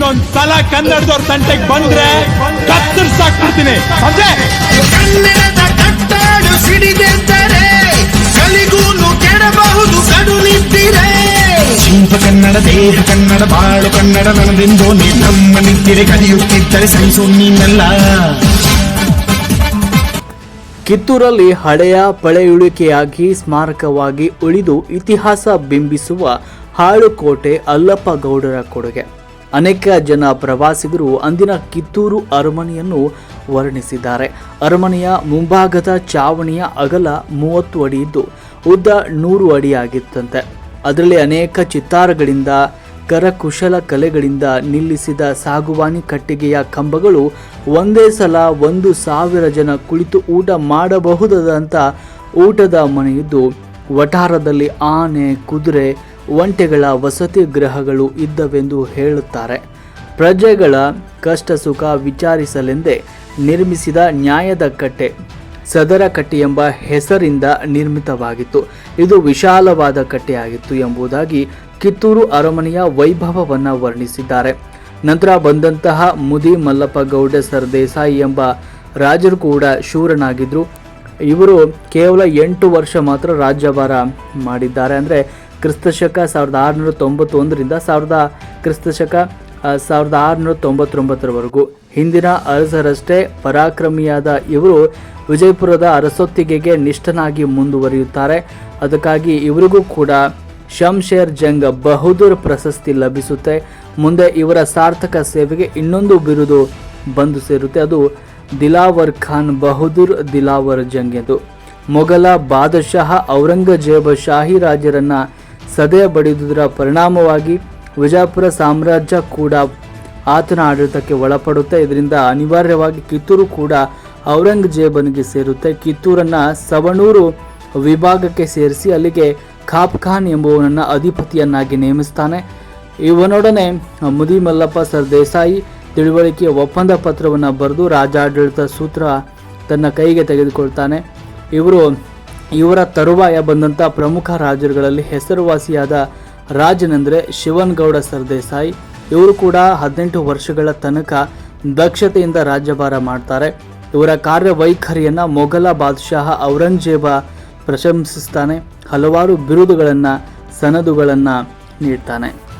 ಇನ್ನೊಂದ್ ಸಲ ಕನ್ನಡದವ್ರ ತಂಟೆಗೆ ಬಂದ್ರೆ ಕತ್ತರಿಸಾಕ್ಬಿಡ್ತೀನಿ ಸಂಜೆ! ಕನ್ನಡದ ಕಟ್ಟಾಡು ಸಿಡಿದೆದ್ದರೆ ಕಲಿಗೂನು ಕೆಡಬಹುದು ಕಡು ನಿಂತಿರೆ. ಶಿಲ್ಪ ಕನ್ನಡ ದೇಹ ಕನ್ನಡ ಬಾಳು ಕನ್ನಡ ನನದೆಂದು ನೀ ನಮ್ಮ ನಿಂತಿರೆ ಕಲಿಯುತ್ತಿದ್ದರೆ ಸಹಿಸು ನೀನಲ್ಲ. ಕಿತ್ತೂರಲ್ಲಿ ಹಳೆಯ ಪಳೆಯುಳಿಕೆಯಾಗಿ ಸ್ಮಾರಕವಾಗಿ ಉಳಿದು ಇತಿಹಾಸ ಬಿಂಬಿಸುವ ಹಾಳುಕೋಟೆ ಅಲ್ಲಪ್ಪ ಗೌಡರ ಕೊಡುಗೆ. ಅನೇಕ ಜನ ಪ್ರವಾಸಿಗರು ಅಂದಿನ ಕಿತ್ತೂರು ಅರಮನೆಯನ್ನು ವರ್ಣಿಸಿದ್ದಾರೆ. ಅರಮನೆಯ ಮುಂಭಾಗದ ಚಾವಣಿಯ ಅಗಲ ಮೂವತ್ತು ಅಡಿ ಇದ್ದು, ಉದ್ದ ನೂರು ಅಡಿಯಾಗಿತ್ತಂತೆ ಅದರಲ್ಲಿ ಅನೇಕ ಚಿತ್ತಾರಗಳಿಂದ, ಕರಕುಶಲ ಕಲೆಗಳಿಂದ ನಿಲ್ಲಿಸಿದ ಸಾಗುವಾನಿ ಕಟ್ಟಿಗೆಯ ಕಂಬಗಳು ಒಂದೇ ಸಲ ಒಂದು ಸಾವಿರ ಜನ ಕುಳಿತು ಊಟ ಮಾಡಬಹುದಾದಂಥ ಊಟದ ಮನೆಯಿದ್ದು, ವಠಾರದಲ್ಲಿ ಆನೆ, ಕುದುರೆ ಒಂಟೆಗಳ ವಸತಿ ಗೃಹಗಳು ಇದ್ದವೆಂದು ಹೇಳುತ್ತಾರೆ. ಪ್ರಜೆಗಳ ಕಷ್ಟ ಸುಖ ವಿಚಾರಿಸಲೆಂದೇ ನಿರ್ಮಿಸಿದ ನ್ಯಾಯದ ಕಟ್ಟೆ, ಸದರ ಕಟ್ಟೆ ಎಂಬ ಹೆಸರಿಂದ ನಿರ್ಮಿತವಾಗಿತ್ತು. ಇದು ವಿಶಾಲವಾದ ಕಟ್ಟೆಯಾಗಿತ್ತು ಎಂಬುದಾಗಿ ಕಿತ್ತೂರು ಅರಮನೆಯ ವೈಭವವನ್ನು ವರ್ಣಿಸಿದ್ದಾರೆ. ನಂತರ ಬಂದಂತಹ ಮುದಿ ಮಲ್ಲಪ್ಪ ಗೌಡ ಸರ್ದೇಸಾಯಿ ಎಂಬ ರಾಜರು ಕೂಡ ಶೂರನಾಗಿದ್ದರು ಇವರು ಕೇವಲ ಎಂಟು ವರ್ಷ ಮಾತ್ರ ರಾಜ್ಯಭಾರ ಮಾಡಿದ್ದಾರೆ. ಅಂದರೆ ಕ್ರಿಸ್ತಶಕ ಸಾವಿರದ ಆರುನೂರ ತೊಂಬತ್ತೊಂದರಿಂದ ಸಾವಿರದ ಕ್ರಿಸ್ತಶಕ ಸಾವಿರದ ಆರುನೂರ ತೊಂಬತ್ತೊಂಬತ್ತರವರೆಗೂ. ಹಿಂದಿನ ಅರಸರಷ್ಟೇ ಪರಾಕ್ರಮಿಯಾದ ಇವರು ವಿಜಯಪುರದ ಅರಸೊತ್ತಿಗೆಗೆ ನಿಷ್ಠನಾಗಿ ಮುಂದುವರಿಯುತ್ತಾರೆ. ಅದಕ್ಕಾಗಿ ಇವರಿಗೂ ಕೂಡ ಶಂಶೇರ್ ಜಂಗ್ ಬಹದ್ದೂರ್ ಪ್ರಶಸ್ತಿ ಲಭಿಸುತ್ತೆ. ಮುಂದೆ ಇವರ ಸಾರ್ಥಕ ಸೇವೆಗೆ ಇನ್ನೊಂದು ಬಿರುದು ಬಂದು ಸೇರುತ್ತೆ. ಅದು ದಿಲಾವರ್ ಖಾನ್ ಬಹದ್ದೂರ್ ದಿಲಾವರ್ ಜಂಗ್ ಎಂದು. ಮೊಘಲ ಬಾದಶಾಹ ಔರಂಗಜೇಬ ಶಾಹಿ ರಾಜರನ್ನ ಸದೆ ಬಡಿದುದರ ಪರಿಣಾಮವಾಗಿ ವಿಜಾಪುರ ಸಾಮ್ರಾಜ್ಯ ಕೂಡ ಆತನ ಆಡಳಿತಕ್ಕೆ ಒಳಪಡುತ್ತೆ. ಇದರಿಂದ ಅನಿವಾರ್ಯವಾಗಿ ಕಿತ್ತೂರು ಕೂಡ ಔರಂಗಜೇಬನಿಗೆ ಸೇರುತ್ತೆ. ಕಿತ್ತೂರನ್ನ ಸವಣೂರು ವಿಭಾಗಕ್ಕೆ ಸೇರಿಸಿ ಅಲ್ಲಿಗೆ ಖಾಪ್ ಖಾನ್ ಎಂಬುವನನ್ನ ಅಧಿಪತಿಯನ್ನಾಗಿ ನೇಮಿಸ್ತಾನೆ. ಇವನೊಡನೆ ಮುದಿ ಮಲ್ಲಪ್ಪ ಸರ್ ದೇಸಾಯಿ ತಿಳುವಳಿಕೆಯ ಒಪ್ಪಂದ ಪತ್ರವನ್ನು ಬರೆದು ರಾಜಾಡಳಿತ ಸೂತ್ರ ತನ್ನ ಕೈಗೆ ತೆಗೆದುಕೊಳ್ತಾನೆ. ಇವರು ಇವರ ತರುವಾಯ ಬಂದಂಥ ಪ್ರಮುಖ ರಾಜರುಗಳಲ್ಲಿ ಹೆಸರುವಾಸಿಯಾದ ರಾಜನೆಂದರೆ ಶಿವನ್ಗೌಡ ಸರ್ದೇಸಾಯಿ. ಇವರು ಕೂಡ ಹದಿನೆಂಟು ವರ್ಷಗಳ ತನಕ ದಕ್ಷತೆಯಿಂದ ರಾಜ್ಯಭಾರ ಮಾಡ್ತಾರೆ. ಇವರ ಕಾರ್ಯವೈಖರಿಯನ್ನು ಮೊಘಲ ಬಾದಶಾಹ ಔರಂಗಜೇಬ ಪ್ರಶಂಸಿಸ್ತಾನೆ. ಹಲವಾರು ಬಿರುದುಗಳನ್ನು, ಸನದುಗಳನ್ನು ನೀಡ್ತಾನೆ.